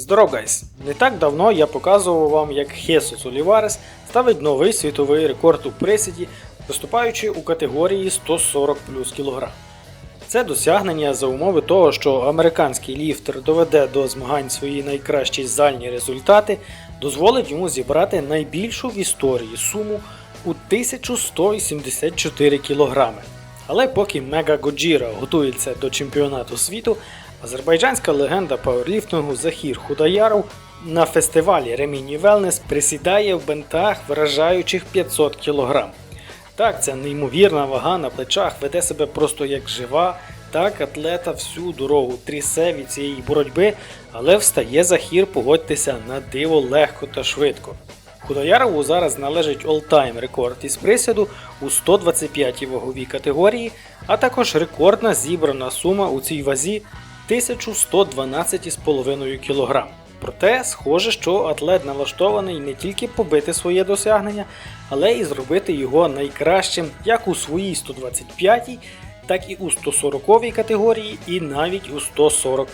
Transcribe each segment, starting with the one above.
Здоров, гайс! Не так давно я показував вам, як Хесус Оліварес ставить новий світовий рекорд у присіді, виступаючи у категорії 140 плюс кілограм. Це досягнення за умови того, що американський ліфтер доведе до змагань свої найкращі зальні результати, дозволить йому зібрати найбільшу в історії суму у 1174 кілограми. Але поки Мега Годжіра готується до чемпіонату світу, азербайджанська легенда пауерліфтингу Захір Худаяров на фестивалі Реміні Велнес присідає в бентах вражаючих 500 кг. Так, ця неймовірна вага на плечах веде себе просто як жива. Так, атлета всю дорогу трясе від цієї боротьби, але встає Захір, погодьтеся, на диво легко та швидко. Худоярову зараз належить all-time рекорд із присіду у 125 ваговій категорії, а також рекордна зібрана сума у цій вазі 1112,5 кг. Проте, схоже, що атлет налаштований не тільки побити своє досягнення, але і зробити його найкращим як у своїй 125, так і у 140 категорії, і навіть у 140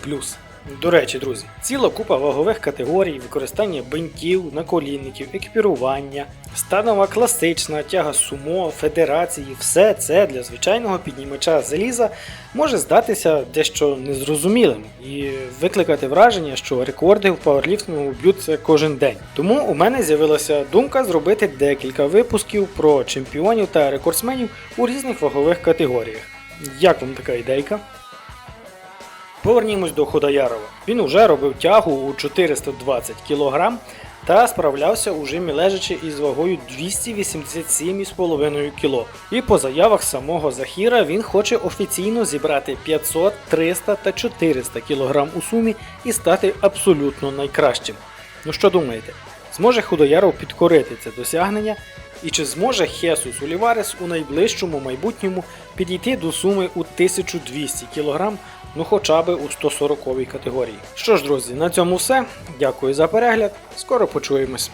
до речі, друзі, ціла купа вагових категорій, використання бинтів, наколінників, екіпірування, станова класична, тяга сумо, федерації, все це для звичайного піднімача заліза може здатися дещо незрозумілим і викликати враження, що рекорди в пауерліфтингу б'ються кожен день. Тому у мене з'явилася думка зробити декілька випусків про чемпіонів та рекордсменів у різних вагових категоріях. Як вам така ідейка? Повернімось до Худаярова. Він уже робив тягу у 420 кг та справлявся у жимі лежачи із вагою 287,5 кг. І по заявах самого Захіра він хоче офіційно зібрати 500, 300 та 400 кг у сумі і стати абсолютно найкращим. Ну що думаєте, зможе Худояров підкорити це досягнення? І чи зможе Хесус Оліварес у найближчому майбутньому підійти до суми у 1200 кг, ну хоча б у 140 категорії? Що ж, друзі, на цьому все. Дякую за перегляд. Скоро почуємось.